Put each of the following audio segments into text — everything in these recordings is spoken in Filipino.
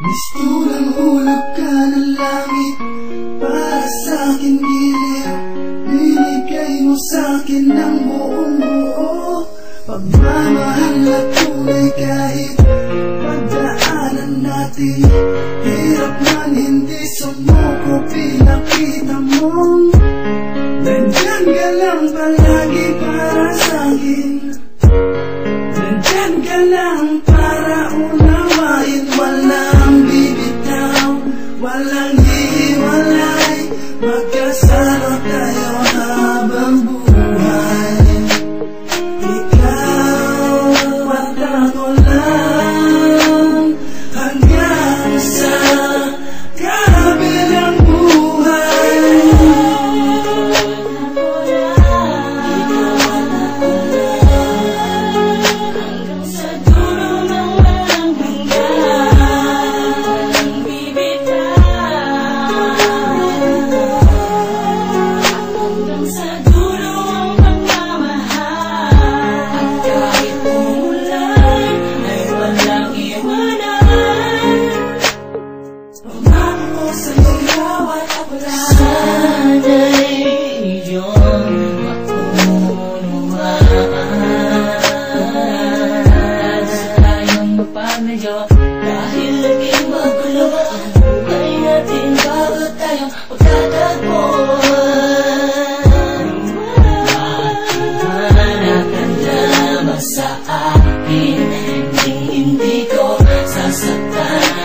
Misturang hulog ka ng langit Para sa'kin giliw Binigay mo sa'kin ng buong buo. Pagmamahal na tunay kahit Pagdaanan natin Hirap man hindi sumuko Pinakita mong Nandyan ka lang palagi para sa'kin Nandyan lang mapamedyo Dahil naging magulo Ang buhay natin bago tayo lamang sa akin Hindi hindi ko sasaktan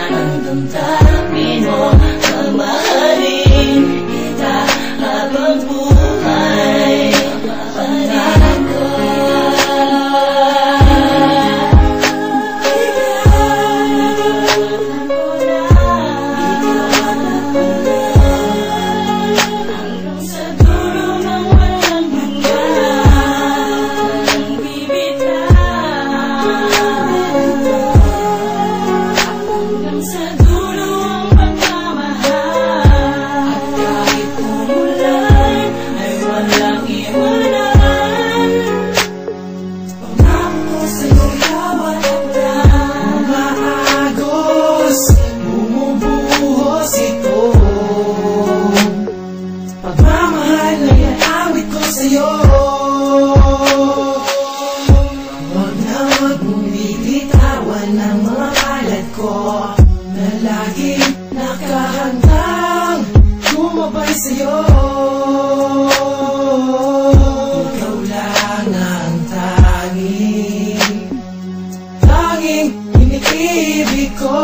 bibitawan ang mga palad ko Na laging nakahandang Gumabay sa'yo. Ikaw lang ang tanging Tanging iniibig ko